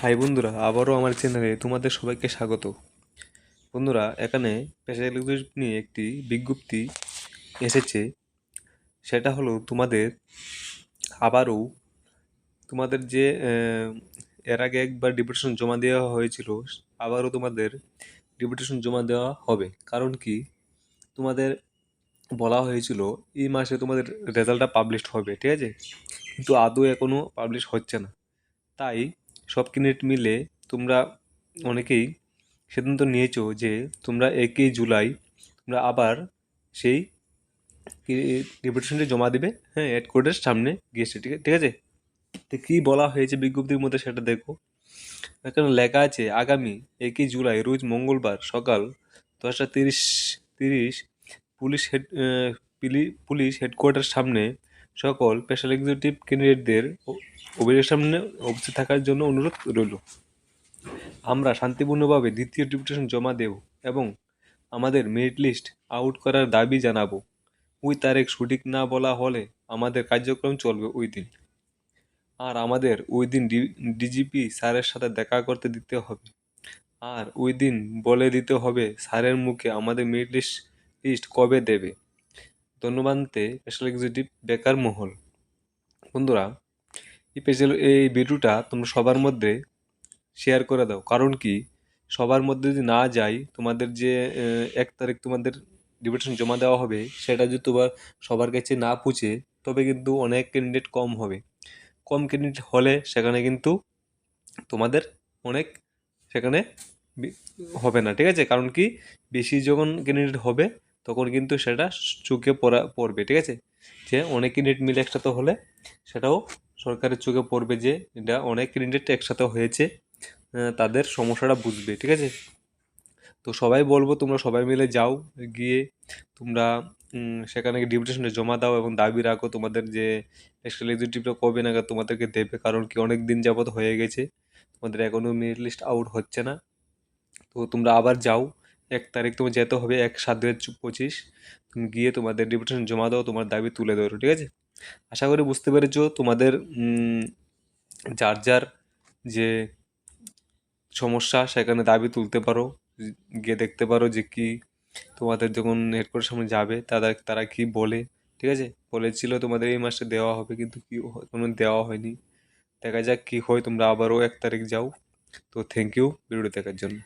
High বন্ধুরা, আবারও আমার চ্যানেলে তোমাদের সবাইকে স্বাগত। বন্ধুরা, এখানে লোকদের নিয়ে একটি বিজ্ঞপ্তি এসেছে। সেটা হলো তোমাদের আবারও তোমাদের যে এর আগে একবার ডিপুটেশন জমা দেওয়া হয়েছিল, আবারও তোমাদের ডিপুটেশন জমা দেওয়া হবে। কারণ কি? তোমাদের বলা হয়েছিল, এই মাসে তোমাদের রেজাল্টটা পাবলিশ হবে, ঠিক আছে? কিন্তু আদৌ এখনও পাবলিশ হচ্ছে না। তাই সব ক্যান্ডিডেট মিলে তোমরা অনেকেই সিদ্ধান্ত নিয়েছো যে তোমরা একই জুলাই তোমরা আবার সেই রিপিটেশনটি জমা দেবে হ্যাঁ কোডের সামনে গিয়ে ঠিক ঠিক আছে? তো কী বলা হয়েছে বিজ্ঞপ্তির মধ্যে সেটা দেখো। এখানে লেখা আছে, আগামী একই জুলাই, রোজ মঙ্গলবার সকাল দশটা তিরিশ তিরিশ, পুলিশ হেড পুলিশ হেডকোয়ার্টার সামনে সকল স্পেশাল এক্সিকিউটিভ ক্যান্ডিডেটদের অভিযোগের সামনে উপস্থিত থাকার জন্য অনুরোধ রইল। আমরা শান্তিপূর্ণভাবে দ্বিতীয় ডিপুটেশন জমা দেব এবং আমাদের মেরিট লিস্ট আউট করার দাবি জানাব। ওই তারিখ সঠিক না বলা হলে আমাদের কার্যক্রম চলবে ওই দিন। আর আমাদের ওই দিন ডিজিপি স্যারের সাথে দেখা করতে দিতে হবে। আর ওই দিন বলে দিতে হবে স্যারের মুখে আমাদের মেরিট লিস্ট লিস্ট কবে দেবে। ধন্যবাদতে স্পেশাল এক্সিকিউটিভ বেকার মহল। বন্ধুরা, এই পেজের এই ভিডিওটা তোমরা সবার মধ্যে শেয়ার করে দাও। কারণ কি? সবার মধ্যে যদি না যায় তোমাদের যে এক তারিখ তোমাদের ডিভিশন জমা দেওয়া হবে, সেটা যদি তোমার সবার কাছে না পুছে, তবে কিন্তু অনেক ক্যান্ডিডেট কম হবে। কম ক্যান্ডিডেট হলে সেখানে কিন্তু তোমাদের অনেক সেখানে হবে না। ঠিক আছে? কারণ কি? বেশি যখন ক্যান্ডিডেট হবে তখন কিন্তু সেটা চোখে পড়া, পড়বে, ঠিক আছে? যে অনেক ক্যান্ডিডেট মিলে একসাথে হলে সেটাও সরকারের চোখে পড়বে যে এটা অনেক ক্যান্ডিডেট একসাথে হয়েছে তাদের সমস্যাটা বুঝবে, ঠিক আছে? তো সবাই বলব তোমরা সবাই মিলে যাও, গিয়ে তোমরা সেখানে ডিপুটেশনে জমা দাও এবং দাবি রাখো তোমাদের যে এক্সট্রা এক্সিকিউটিভটা কবে নাগাদ তোমাদেরকে দেবে, কারণ কি অনেক দিন যাবত হয়ে গেছে, তোমাদের এখনও মেরিট লিস্ট আউট হচ্ছে না। তো তোমরা আবার যাও এক তারিখ তোমার যেতে হবে, এক সাত হাজার পঁচিশ। তুমি গিয়ে তোমাদের ডিপুটেশন জমা দাও, তোমার দাবি তুলে ধরো, ঠিক আছে? আশা করি বুঝতে পেরেছ, তোমাদের যার যার যে সমস্যা, সেখানে দাবি তুলতে পারো, গিয়ে দেখতে পারো যে কি তোমাদের যখন হেডকোয়ার্টার সামনে যাবে তারা তারা কি বলে, ঠিক আছে? বলেছিল তোমাদের এই মাসে দেওয়া হবে, কিন্তু কি কোনো দেওয়া হয়নি। দেখা যাক কি হয়, তোমরা আবারও এক তারিখ যাও। তো থ্যাংক ইউ ভিডিও দেখার জন্য।